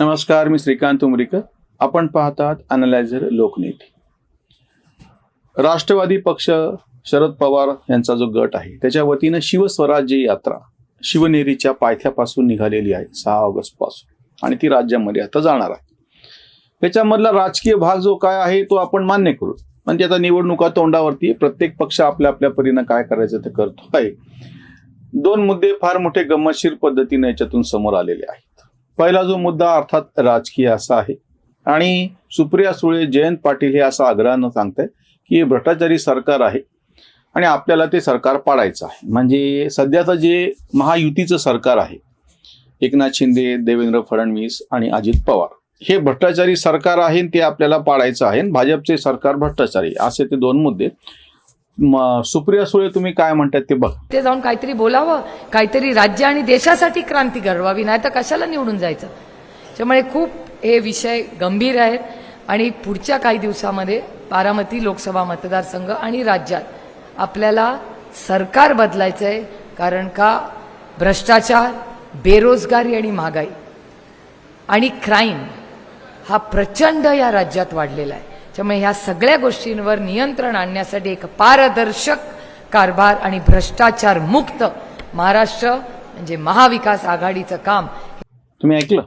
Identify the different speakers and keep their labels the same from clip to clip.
Speaker 1: नमस्कार मी श्रीकांत उमरीकर. आपण पाहतात अनालायझर लोकनीती. राष्ट्रवादी पक्ष शरद पवार यांचा जो गट आहे त्याच्या वतीनं शिवस्वराज्य यात्रा शिवनेरीच्या पायथ्यापासून निघालेली आहे सहा ऑगस्टपासून. आणि ती राज्यामध्ये आता जाणार आहे. त्याच्यामधला राजकीय भाग जो काय आहे तो आपण मान्य करू. म्हणजे आता निवडणुका तोंडावरती प्रत्येक पक्ष आपल्या आपल्या परीनं काय करायचं ते करतो आहे दोन मुद्दे फार मोठे गमतशीर पद्धतीने याच्यातून समोर आलेले आहेत. पहिला जो मुद्दा अर्थात राजकीय असा आहे. आणि सुप्रिया सुळे जयंत पाटील हे असं आग्रहानं सांगताय की हे भ्रष्टाचारी सरकार आहे आणि आपल्याला ते सरकार पाडायचं आहे. म्हणजे सध्याचं जे महायुतीचं सरकार आहे एकनाथ शिंदे देवेंद्र फडणवीस आणि अजित पवार हे भ्रष्टाचारी सरकार आहे ते आपल्याला पाडायचं आहे भाजपचे सरकार भ्रष्टाचारी असे ते दोन मुद्दे सुप्रिया सुळे तुम्ही काय म्हणतात ते बघ.
Speaker 2: ते जाऊन काहीतरी बोलावं काहीतरी राज्य आणि देशासाठी क्रांती घडवावी नाही तर कशाला निवडून जायचं? त्यामुळे खूप हे विषय गंभीर आहेत आणि पुढच्या काही दिवसामध्ये बारामती लोकसभा मतदारसंघ आणि राज्यात आपल्याला सरकार बदलायचं आहे कारण का? भ्रष्टाचार बेरोजगारी आणि महागाई आणि क्राईम हा प्रचंड या राज्यात वाढलेला आहे. त्यामुळे ह्या सगळ्या गोष्टींवर नियंत्रण आणण्यासाठी एक पारदर्शक कारभार आणि भ्रष्टाचार मुक्त महाराष्ट्र म्हणजे महाविकास आघाडीचं काम.
Speaker 1: तुम्ही ऐकलं?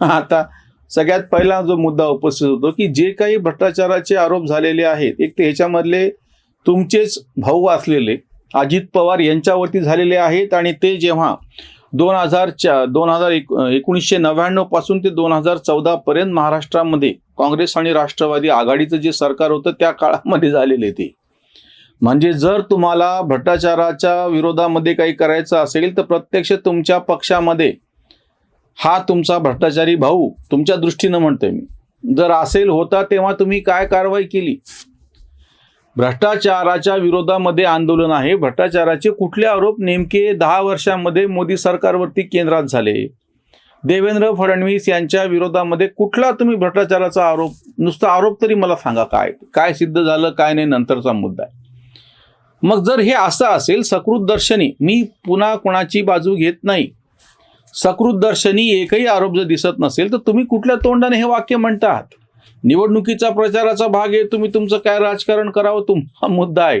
Speaker 1: आता सगळ्यात पहिला जो मुद्दा उपस्थित होतो की जे काही भ्रष्टाचाराचे आरोप झालेले आहेत एक तर ह्याच्यामधले तुमचेच भाऊ असलेले अजित पवार यांच्यावरती झालेले आहेत आणि ते जेव्हा दोन हजार चा दोन हजार एक एकोणीसशे नव्याण्णवपासून ते दोन हजार चौदा पर्यंत महाराष्ट्रामध्ये काँग्रेस आणि राष्ट्रवादी आघाडीचं जे सरकार होतं त्या काळामध्ये झालेले ते. म्हणजे जर तुम्हाला भ्रष्टाचाराच्या विरोधामध्ये काही करायचं असेल तर प्रत्यक्ष तुमच्या पक्षामध्ये हा तुमचा भ्रष्टाचारी भाऊ तुमच्या दृष्टीनं म्हणतोय मी. जर असेल होता तेव्हा तुम्ही काय कारवाई केली? भ्रष्टाचाराच्या विरोधामध्ये आंदोलन आहे. भ्रष्टाचाराचे कुठले आरोप नेमके दहा वर्षामध्ये मोदी सरकारवरती केंद्रात झाले? देवेंद्र फडणवीस यांच्या विरोधामध्ये कुठला तुम्ही भ्रष्टाचाराचा आरोप नुसता आरोप तरी मला सांगा काय काय सिद्ध झालं काय नाही नंतरचा मुद्दा आहे. मग जर हे असं असेल सकृत दर्शनी मी पुन्हा कोणाची बाजू घेत नाही. सकृत दर्शनी एकही आरोप जर दिसत नसेल तर तुम्ही कुठल्या तोंडाने हे वाक्य म्हणतात? निवडणुकीचा प्रचाराचा भाग आहे तुम्ही तुमचं काय राजकारण करावं तुमचा मुद्दा आहे.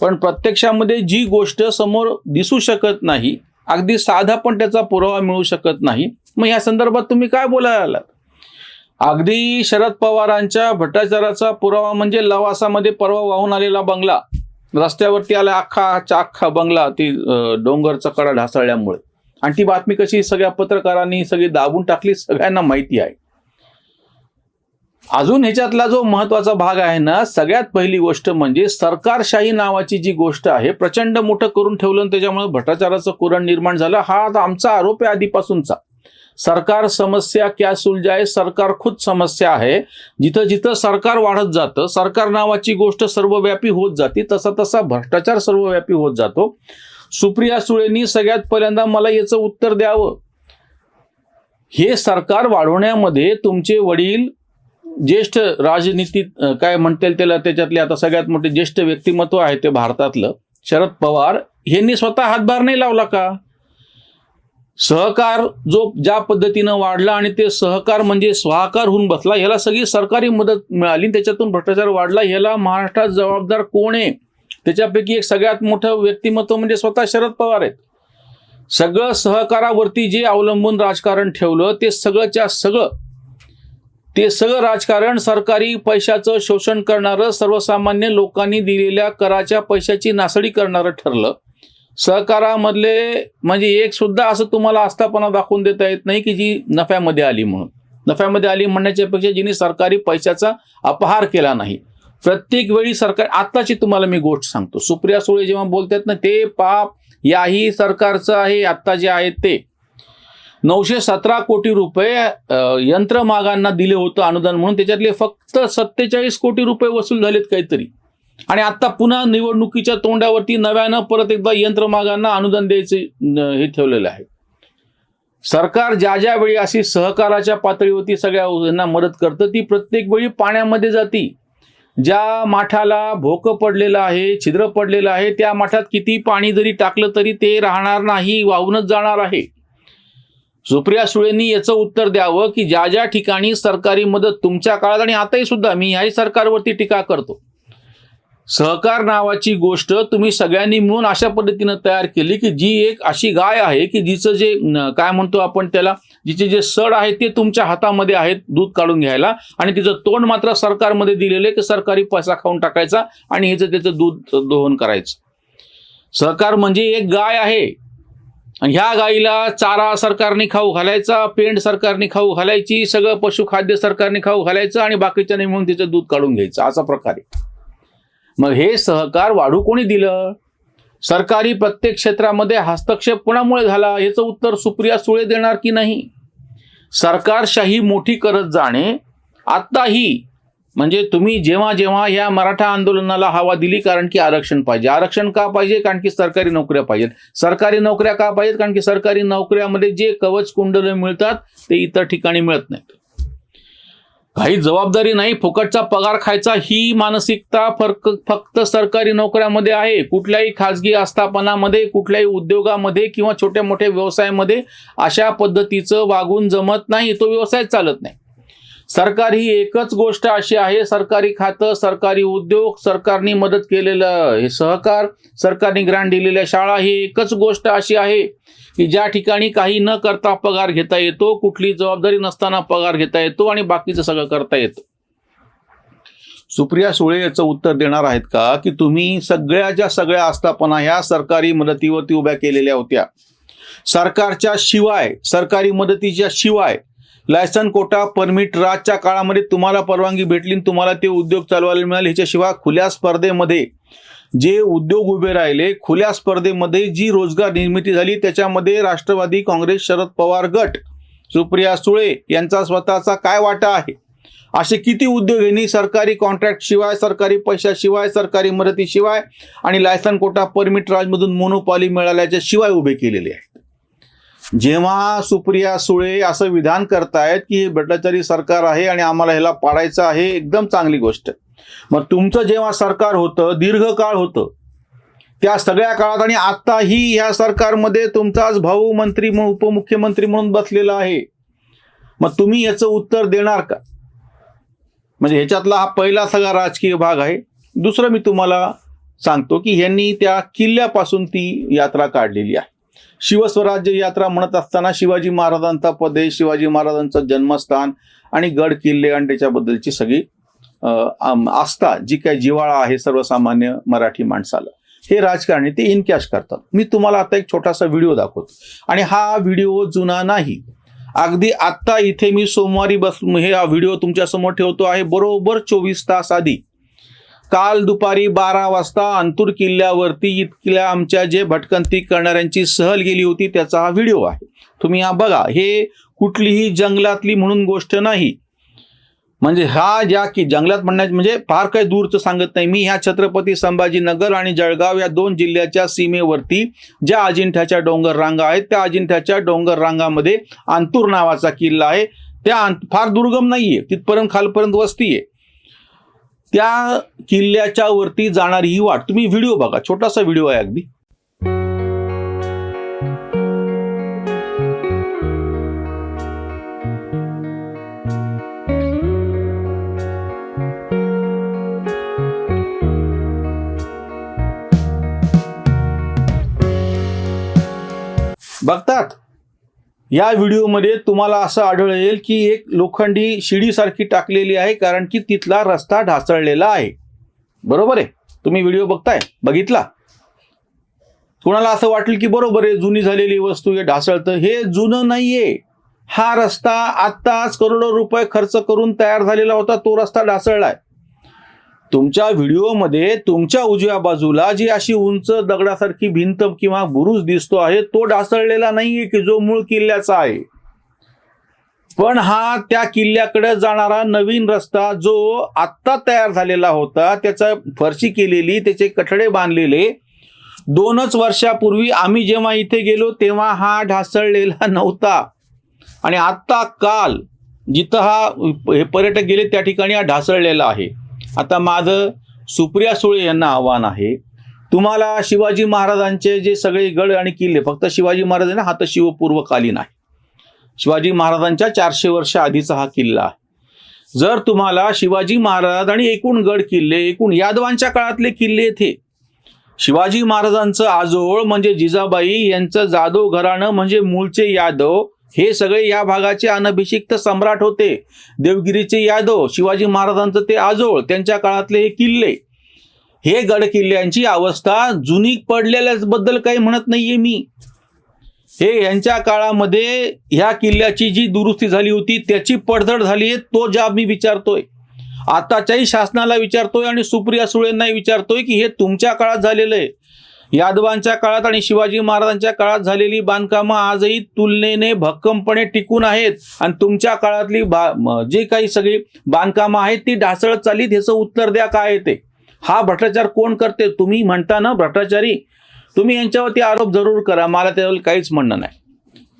Speaker 1: पण प्रत्यक्षामध्ये जी गोष्ट समोर दिसू शकत नाही अगदी साधा पण त्याचा पुरावा मिळू शकत नाही मग या संदर्भात तुम्ही काय बोलायला आलात अगदी शरद पवारांच्या भ्रष्टाचाराचा पुरावा म्हणजे लवासामध्ये परवा वाहून आलेला बंगला. रस्त्यावरती आला अख्खाचा अख्खा बंगला ती डोंगरचा कडा ढासळल्यामुळे. आणि ती बातमी कशी सगळ्या पत्रकारांनी सगळी दाबून टाकली सगळ्यांना माहिती आहे. अजून ह्याच्यातला जो महत्त्वाचा भाग आहे ना सगळ्यात पहिली गोष्ट म्हणजे सरकारशाही नावाची जी गोष्ट आहे प्रचंड मोठं करून ठेवलं त्याच्यामुळे भ्रष्टाचाराचं कुरण निर्माण झालं हा आता आमचा आरोप आहे आधीपासूनचा. सरकार समस्या क्या सुलझाय सरकार खुद समस्या आहे. जिथं जिथं सरकार वाढत जातं सरकार नावाची गोष्ट सर्वव्यापी होत जाते तसा तसा भ्रष्टाचार सर्वव्यापी होत जातो. सुप्रिया सुळेंनी सगळ्यात पहिल्यांदा मला याचं उत्तर द्यावं. हे सरकार वाढवण्यामध्ये तुमचे वडील ज्येष्ठ राजनीतीत काय म्हणता येईल त्याला त्याच्यातले आता सगळ्यात मोठे ज्येष्ठ व्यक्तिमत्व आहे ते भारतातलं शरद पवार यांनी स्वतः हातभार नाही लावला का? सहकार जो ज्या पद्धतीनं वाढला आणि ते सहकार म्हणजे स्वाकार होऊन बसला ह्याला सगळी सरकारी मदत मिळाली त्याच्यातून भ्रष्टाचार वाढला ह्याला महाराष्ट्रात जबाबदार कोण आहे? त्याच्यापैकी एक सगळ्यात मोठं व्यक्तिमत्व म्हणजे स्वतः शरद पवार आहेत. सगळं सहकारावरती जे अवलंबून राजकारण ठेवलं ते सगळंच्या सगळं ते सगळं राजकारण सरकारी पैशाचं शोषण करणारं सर्वसामान्य लोकांनी दिलेल्या कराच्या पैशाची नासडी करणारं ठरलं. सहकारामधले म्हणजे एक सुद्धा असं तुम्हाला आस्थापना दाखवून देता येत नाही की जी नफ्यामध्ये आली म्हणून. नफ्यामध्ये आली म्हणण्याच्या पेक्षा जिने सरकारी पैशाचा अपहार केला नाही. प्रत्येक वेळी सरकार आत्ताची तुम्हाला मी गोष्ट सांगतो. सुप्रिया सुळे जेव्हा बोलतात ना ते पाप याही सरकारचं आहे आत्ता जे आहे ते. नऊशे सतरा कोटी रुपये यंत्रमागांना दिले होतं अनुदान म्हणून. त्याच्यातले फक्त सत्तेचाळीस कोटी रुपये वसूल झालेत काहीतरी. आणि आता पुन्हा निवडणुकीच्या तोंडावरती नव्यानं परत एकदा यंत्रमागांना अनुदान द्यायचे हे ठेवलेलं आहे. सरकार ज्या ज्या वेळी अशी सहकाराच्या पातळीवरती सगळ्या यांना मदत करतं ती प्रत्येक वेळी पाण्यामध्ये जाती. ज्या माठाला भोकं पडलेलं आहे छिद्र पडलेलं आहे त्या माठात किती पाणी जरी टाकलं तरी ते राहणार नाही वाहूनच जाणार आहे. सुप्रिया सुळेंनी याचं उत्तर द्यावं की ज्या ज्या ठिकाणी सरकारी मदत तुमच्या काळात आणि आताही सुद्धा मी याही सरकारवरती टीका करतो. सहकार नावाची गोष्ट तुम्ही सगळ्यांनी मिळून अशा पद्धतीनं तयार केली की जी एक अशी गाय आहे की जिचं जे काय म्हणतो आपण त्याला जिचे जे सड आहे ते तुमच्या हातामध्ये आहेत दूध काढून घ्यायला आणि तिचं तोंड मात्र सरकारमध्ये दिलेलं आहे की सरकारी पैसा खाऊन टाकायचा आणि ह्याचं त्याचं दूध दोहन करायचं. सहकार म्हणजे एक गाय आहे. आणि ह्या गाईला चारा सरकारने खाऊ घालायचा पेंड सरकारने खाऊ घालायची सगळं पशुखाद्य सरकारने खाऊ घालायचं आणि बाकीच्या म्हणून तिचं दूध काढून घ्यायचं. असा प्रकार आहे. मग हे सहकार वाढू कोणी दिलं? सरकारी प्रत्येक क्षेत्रामध्ये हस्तक्षेप कोणामुळे झाला? याचं उत्तर सुप्रिया सुळे देणार की नाही? सरकारशाही मोठी करत जाणे आत्ताही म्हणजे तुम्ही जेव्हा जेव्हा या मराठा आंदोलनाला हवा दिली कारण की आरक्षण पाहिजे. आरक्षण का पाहिजे? कारण की सरकारी नोकऱ्या पाहिजेत. सरकारी नोकऱ्या का पाहिजेत? कारण की सरकारी नोकऱ्यामध्ये जे कवच कुंडल मिळतात ते इतर ठिकाणी मिळत नाहीत. काही जबाबदारी नाही फुकटचा पगार खायचा ही मानसिकता फरक फक्त सरकारी नोकऱ्यामध्ये आहे. कुठल्याही खाजगी आस्थापनामध्ये कुठल्याही उद्योगामध्ये किंवा छोट्या मोठ्या व्यवसायामध्ये अशा पद्धतीचं वागून जमत नाही. तो व्यवसाय चालत नाही. सरकार ही एकच गोष्ट अशी आहे सरकारी खातं सरकारी उद्योग सरकारने मदत केलेलं हे सहकार सरकारने ग्रांट दिलेल्या शाळा ही एकच गोष्ट अशी आहे की ज्या ठिकाणी काही न करता पगार घेता येतो कुठली जबाबदारी नसताना पगार घेता येतो आणि बाकीचं सगळं करता येतं. सुप्रिया सुळे याचं उत्तर देणार आहेत का? की तुम्ही सगळ्या ज्या सगळ्या आस्थापना ह्या सरकारी मदतीवरती उभ्या केलेल्या होत्या. सरकारच्या शिवाय सरकारी मदतीच्या शिवाय लायसन कोटा परमिट राजच्या काळामध्ये तुम्हाला परवानगी भेटली तुम्हाला ते उद्योग चालवायला मिळाले. ह्याच्याशिवाय खुल्या स्पर्धेमध्ये जे उद्योग उभे राहिले खुल्या स्पर्धेमध्ये जी रोजगार निर्मिती झाली त्याच्यामध्ये राष्ट्रवादी काँग्रेस शरद पवार गट सुप्रिया सुळे यांचा स्वतःचा काय वाटा आहे? असे किती उद्योग यांनी सरकारी कॉन्ट्रॅक्ट शिवाय सरकारी पैशाशिवाय सरकारी मदतीशिवाय आणि लायसन कोटा परमिट राजमधून मोनोपॉली मिळाल्याच्या शिवाय उभे केलेले आहे. जेव्हा सुप्रिया सुळे असं विधान करतायत की हे भ्रष्टाचारी सरकार आहे आणि आम्हाला ह्याला पाडायचं आहे एकदम चांगली गोष्ट. मग तुमचं जेव्हा सरकार होतं दीर्घकाळ होतं त्या सगळ्या काळात आणि आत्ताही ह्या सरकारमध्ये तुमचाच भाऊ मंत्री म- उपमुख्यमंत्री म्हणून बसलेला आहे. मग तुम्ही याचं उत्तर देणार का? म्हणजे ह्याच्यातला हा पहिला सगळा राजकीय भाग आहे. दुसरं मी तुम्हाला सांगतो की ह्यांनी त्या किल्ल्यापासून ती यात्रा काढलेली आहे. शिवस्वराज्य यात्रा म्हणत असताना शिवाजी महाराजांचा प्रदेश शिवाजी महाराजांचं जन्मस्थान आणि गड किल्ले आणि त्याच्याबद्दलची सगळी आस्था जी काही जिवाळा आहे सर्वसामान्य मराठी माणसाला. हे राजकारणी ते इनकॅश करतात. मी तुम्हाला आता एक छोटासा व्हिडिओ दाखवतो. आणि हा व्हिडिओ जुना नाही. अगदी आत्ता इथे मी सोमवारी बस हे हा व्हिडिओ तुमच्यासमोर ठेवतो आहे. बरोबर चोवीस तास आधी. काल दुपारी बारा वाजता अंतूर किल्ल्यावरती इतक्या आमच्या जे भटकंती करणाऱ्यांची सहल गेली होती त्याचा हा व्हिडिओ आहे. तुम्ही हा बघा हे कुठलीही जंगलातली म्हणून गोष्ट नाही. म्हणजे हा ज्या की जंगलात म्हणण्याचे म्हणजे फार काही दूरचं सांगत नाही. मी ह्या छत्रपती संभाजीनगर आणि जळगाव या दोन जिल्ह्याच्या सीमेवरती ज्या अजिंठ्याच्या डोंगर रांगा आहेत त्या अजिंठ्याच्या डोंगर रांगामध्ये अंतूर नावाचा किल्ला आहे. त्या फार दुर्गम नाहीये तिथपर्यंत खालपर्यंत वस्ती आहे. त्या किल्ल्याच्या वरती जाणारी ही वाट. तुम्ही व्हिडिओ बघा छोटासा व्हिडिओ आहे अगदी. बघतात? या व्हिडिओमध्ये तुम्हाला असं आढळेल की एक लोखंडी शिडीसारखी टाकलेली आहे कारण की तिथला रस्ता ढासळलेला आहे. बरोबर आहे? तुम्ही व्हिडिओ बघताय बघितला? कुणाला असं वाटेल की बरोबर आहे जुनी झालेली वस्तू हे ढासळतं? हे जुनं नाहीये. हा रस्ता आत्ताच करोडो रुपये खर्च करून तयार झालेला होता तो रस्ता ढासळलाय. तुमच्या व्हिडिओमध्ये तुमच्या उजव्या बाजूला जी अशी उंच दगडासारखी भिंत किंवा बुरुज दिसतो आहे तो ढासळलेला नाहीये की जो मूळ किल्ल्याचा आहे. पण हा त्या किल्ल्याकडे जाणारा नवीन रस्ता जो आत्ता तयार झालेला होता त्याचा फरशी केलेली त्याचे कठडे बांधलेले दोनच वर्षापूर्वी आम्ही जेव्हा इथे गेलो तेव्हा हा ढासळलेला नव्हता. आणि आत्ता काल जिथं हा हे पर्यटक गेले त्या ठिकाणी हा ढासळलेला आहे. आता माझं सुप्रिया सुळे यांना आव्हान आहे. तुम्हाला शिवाजी महाराजांचे जे सगळे गड आणि किल्ले फक्त शिवाजी महाराज आहे ना हा तर शिवपूर्वकालीन आहे. शिवाजी महाराजांच्या चारशे वर्ष आधीचा हा किल्ला आहे. जर तुम्हाला शिवाजी महाराज आणि एकूण गड किल्ले एकूण यादवांच्या काळातले किल्ले येथे शिवाजी महाराजांचं आजोळ म्हणजे जिजाबाई यांचं जाधव घराणं म्हणजे मूळचे यादव हे सगळे या भागाचे अनभिषिक्त सम्राट होते. देवगिरीचे यादव शिवाजी महाराजांचं ते आजोळ त्यांच्या काळातले हे किल्ले. हे गड किल्ल्यांची अवस्था जुनी पडलेल्याच बद्दल काही म्हणत नाहीये मी. हे यांच्या काळामध्ये ह्या किल्ल्याची जी दुरुस्ती झाली होती त्याची पडझड झाली आहे तो जाब मी विचारतोय. आताच्याही शासनाला विचारतोय आणि सुप्रिया सुळेंनाही विचारतोय की हे तुमच्या काळात झालेलं आहे. यादवांच्या काळात आणि शिवाजी महाराजांच्या काळात झालेली बांधकामं आजही तुलनेने भक्कमपणे टिकून आहेत. आणि तुमच्या काळातली बा जे काही सगळी बांधकामं आहेत ती ढासळत चालीत ह्याचं उत्तर द्या काय येते हा भ्रष्टाचार कोण करते? तुम्ही म्हणता ना भ्रष्टाचारी. तुम्ही यांच्यावरती आरोप जरूर करा. मला त्यावर काहीच म्हणणं नाही.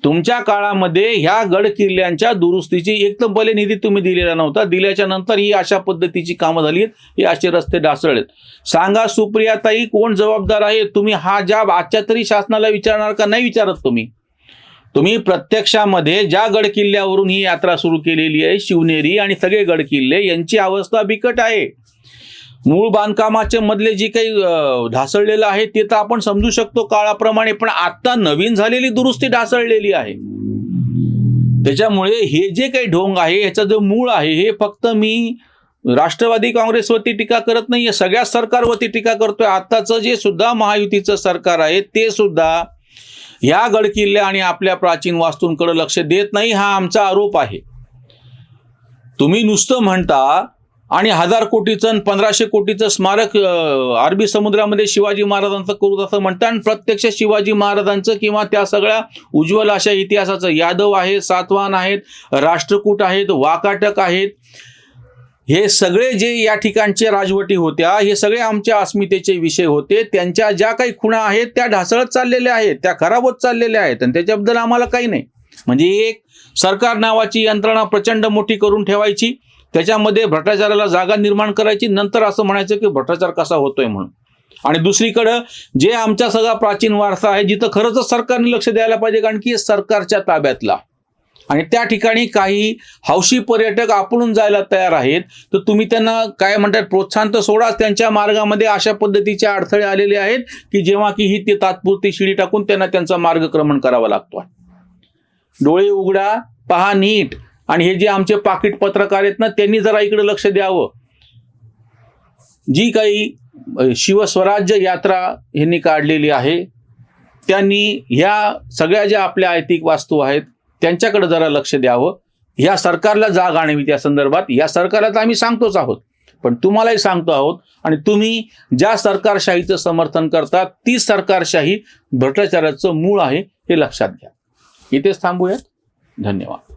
Speaker 1: तुमच्या काळामध्ये ह्या गड किल्ल्यांच्या दुरुस्तीची एक तर भले निधी तुम्ही दिलेला नव्हता दिल्याच्या नंतर ही अशा पद्धतीची कामं झाली आहेत हे असे रस्ते ढासळलेत सांगा सुप्रियाताई कोण जबाबदार आहे? तुम्ही हा जाब आजच्या तरी शासनाला विचारणार का नाही विचारत तुम्ही? तुम्ही प्रत्यक्षामध्ये ज्या गड किल्ल्यावरून ही यात्रा सुरू केलेली आहे शिवनेरी आणि सगळे गड किल्ले यांची अवस्था बिकट आहे. मूळ बांधकामाचे मधले जे काही ढासळलेलं आहे ते तर आपण समजू शकतो काळाप्रमाणे पण आता नवीन झालेली दुरुस्ती ढासळलेली आहे. त्याच्यामुळे हे जे काही ढोंग आहे याचा जो मूळ आहे हे फक्त मी राष्ट्रवादी काँग्रेसवरती टीका करत नाहीये सगळ्या सरकारवरती टीका करतोय. आत्ताचं जे सुद्धा महायुतीचं सरकार आहे ते सुद्धा ह्या गडकिल्ल्या आणि आपल्या प्राचीन वास्तूंकडे लक्ष देत नाही हा आमचा आरोप आहे. तुम्ही नुसतं म्हणता आणि हजार कोटीचं आणि पंधराशे कोटीचं स्मारक अरबी समुद्रामध्ये शिवाजी महाराजांचं करू असं म्हणता आणि प्रत्यक्ष शिवाजी महाराजांचं किंवा त्या सगळ्या उज्ज्वल अशा इतिहासाचं यादव आहे सातवान आहेत राष्ट्रकूट आहेत वाकाटक आहेत हे सगळे जे या ठिकाणचे राजवटी होत्या हे सगळे आमच्या अस्मितेचे विषय होते. त्यांच्या ज्या काही खुणा आहेत त्या ढासळत चाललेल्या आहेत त्या खराब होत चाललेल्या आहेत आणि त्याच्याबद्दल आम्हाला काही नाही. म्हणजे एक सरकार नावाची यंत्रणा प्रचंड मोठी करून ठेवायची. त्याच्यामध्ये भ्रष्टाचाराला जागा निर्माण करायची नंतर असं म्हणायचं की भ्रष्टाचार कसा होतोय म्हणून. आणि दुसरीकडं जे आमचा सगळा प्राचीन वारसा आहे जिथं खरंच सरकारने लक्ष द्यायला पाहिजे कारण की सरकारच्या ताब्यातला. आणि त्या ठिकाणी काही हौशी पर्यटक आपण जायला तयार आहेत. तर तुम्ही त्यांना काय म्हणतात प्रोत्साहन तर सोडाच त्यांच्या मार्गामध्ये अशा पद्धतीचे अडथळे आलेले आहेत की जेव्हा की ही ते तात्पुरती शिडी टाकून त्यांना त्यांचा मार्गक्रमण करावा लागतो. डोळे उघडा पहा नीट. आणि हे जे आमचे पाकिट पत्रकार आहेत ना त्यांनी जरा इकडे लक्ष द्यावं. जी काही शिवस्वराज्य यात्रा यांनी काढलेली आहे त्यांनी ह्या सगळ्या ज्या आपल्या ऐतिक वास्तू आहेत त्यांच्याकडे जरा लक्ष द्यावं. ह्या सरकारला जाग आणावी त्या संदर्भात. या सरकारला तर आम्ही सांगतोच आहोत. पण तुम्हालाही सांगतो आहोत आणि तुम्ही ज्या सरकारशाहीचं समर्थन करता ती सरकारशाही भ्रष्टाचाराचं मूळ आहे हे लक्षात घ्या. इथेच थांबूयात. धन्यवाद.